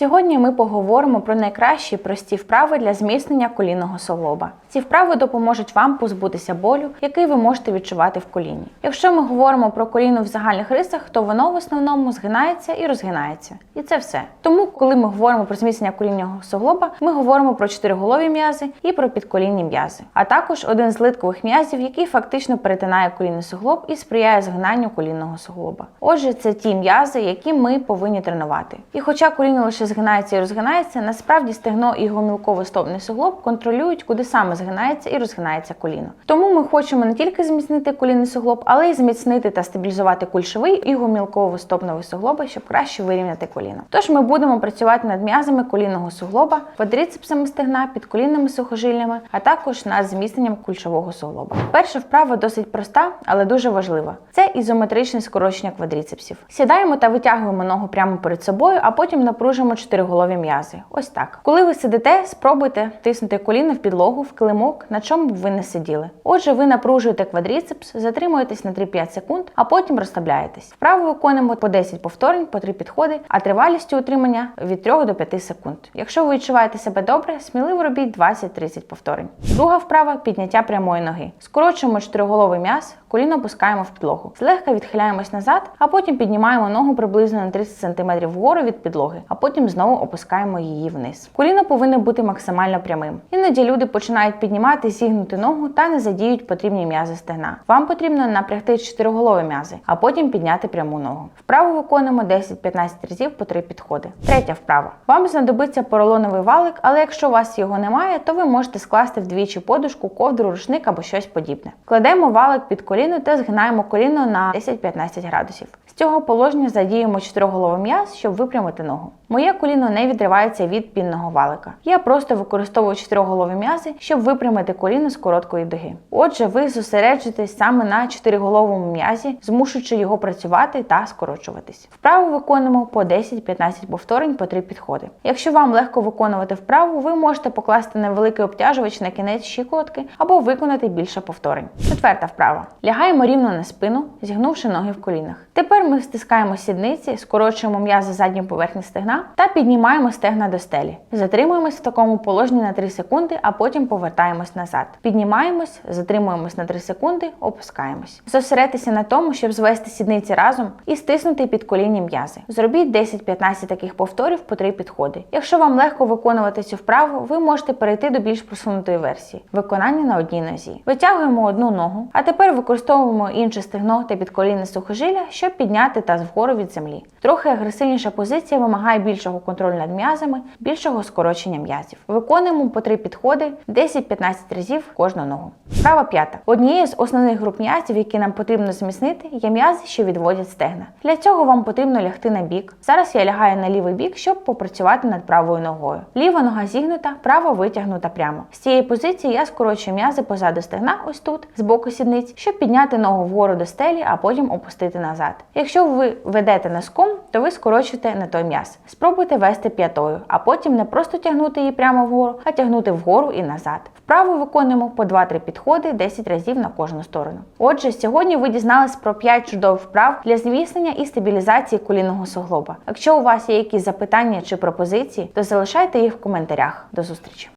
Сьогодні ми поговоримо про найкращі прості вправи для зміцнення колінного суглоба. Ці вправи допоможуть вам позбутися болю, який ви можете відчувати в коліні. Якщо ми говоримо про коліно в загальних рисах, то воно в основному згинається і розгинається. І це все. Тому, коли ми говоримо про зміцнення колінного суглоба, ми говоримо про чотириголові м'язи і про підколінні м'язи, а також один з литкових м'язів, який фактично перетинає колінний суглоб і сприяє згинанню колінного суглоба. Отже, це ті м'язи, які ми повинні тренувати. І хоча коліно лише згинається і розгинається, насправді стегно і гомілково-стопний суглоб контролюють, куди саме згинається і розгинається коліно. Тому ми хочемо не тільки зміцнити колінний суглоб, але й зміцнити та стабілізувати кульшовий і гомілково-стопновий суглоби, щоб краще вирівняти коліно. Тож ми будемо працювати над м'язами колінного суглоба, квадріцепсами стегна, підколінними сухожиллями, а також над зміцненням кульшового суглоба. Перша вправа досить проста, але дуже важлива. Це ізометричне скорочення квадріцепсів. Сідаємо та витягуємо ногу прямо перед собою, а потім напружимо чотириголові м'язи. Ось так. Коли ви сидите, спробуйте тиснути коліно в підлогу, в килимок, на чому б ви не сиділи. Отже, ви напружуєте квадріцепс, затримуєтесь на 3-5 секунд, а потім розслабляєтесь. Вправо виконуємо по 10 повторень, по 3 підходи, а тривалістю утримання від 3 до 5 секунд. Якщо ви відчуваєте себе добре, сміливо робіть 20-30 повторень. Друга вправа підняття прямої ноги. Скорочуємо чотириголовий м'яз, коліно опускаємо в підлогу. Злегка відхиляємось назад, а потім піднімаємо ногу приблизно на 30 см вгору від підлоги, а потім знову опускаємо її вниз. Коліно повинно бути максимально прямим. Іноді люди починають піднімати, зігнути ногу та не задіють потрібні м'язи стегна. Вам потрібно напрягти чотириголові м'язи, а потім підняти пряму ногу. Вправу виконуємо 10-15 разів по 3 підходи. Третя вправа. Вам знадобиться поролоновий валик, але якщо у вас його немає, то ви можете скласти вдвічі подушку, ковдру, рушник або щось подібне. Кладемо валик під коліно та згинаємо коліно на 10-15 градусів. З цього положення задіємо чотириголовий м'яз, щоб випрямити ногу. Моє коліно не відривається від пінного валика. Я просто використовую чотириголові м'язи, щоб випрямити коліно з короткої дуги. Отже, ви зосереджуєтесь саме на чотириголовому м'язі, змушуючи його працювати та скорочуватись. Вправу виконуємо по 10-15 повторень по 3 підходи. Якщо вам легко виконувати вправу, ви можете покласти невеликий обтяжувач на кінець щиколотки або виконати більше повторень. Четверта вправа. Лягаємо рівно на спину, зігнувши ноги в колінах. Тепер ми стискаємо сідниці, скорочуємо м'язи задньої поверхні стегна та піднімаємо стегна до стелі. Затримуємось в такому положенні на 3 секунди, а потім повертаємось назад. Піднімаємось, затримуємось на 3 секунди, опускаємось. Зосередьтеся на тому, щоб звести сідниці разом і стиснути підколінні м'язи. Зробіть 10-15 таких повторів по 3 підходи. Якщо вам легко виконувати цю вправу, ви можете перейти до більш просунутої версії виконання на одній нозі. Витягуємо одну ногу, а тепер використовуємо інше стегно та підколінне сухожилля, щоб підняти таз вгору від землі. Трохи агресивніша позиція вимагає більшого контролю над м'язами, більшого скорочення м'язів. Виконуємо по 3 підходи 10-15 разів кожну ногу. Вправа п'ята. Однією з основних груп м'язів, які нам потрібно зміцнити, є м'язи, що відводять стегна. Для цього вам потрібно лягти на бік. Зараз я лягаю на лівий бік, щоб попрацювати над правою ногою. Ліва нога зігнута, права витягнута прямо. З цієї позиції я скорочую м'язи позаду стегна, ось тут, з боку сідниць, щоб підняти ногу вгору до стелі, а потім опустити назад. Якщо ви ведете носком, то ви скорочуєте не той м'яз. Спробуйте вести п'ятою, а потім не просто тягнути її прямо вгору, а тягнути вгору і назад. Вправо виконуємо по 2-3 підходи 10 разів на кожну сторону. Отже, сьогодні ви дізнались про 5 чудових вправ для зміцнення і стабілізації колінного суглоба. Якщо у вас є якісь запитання чи пропозиції, то залишайте їх в коментарях. До зустрічі!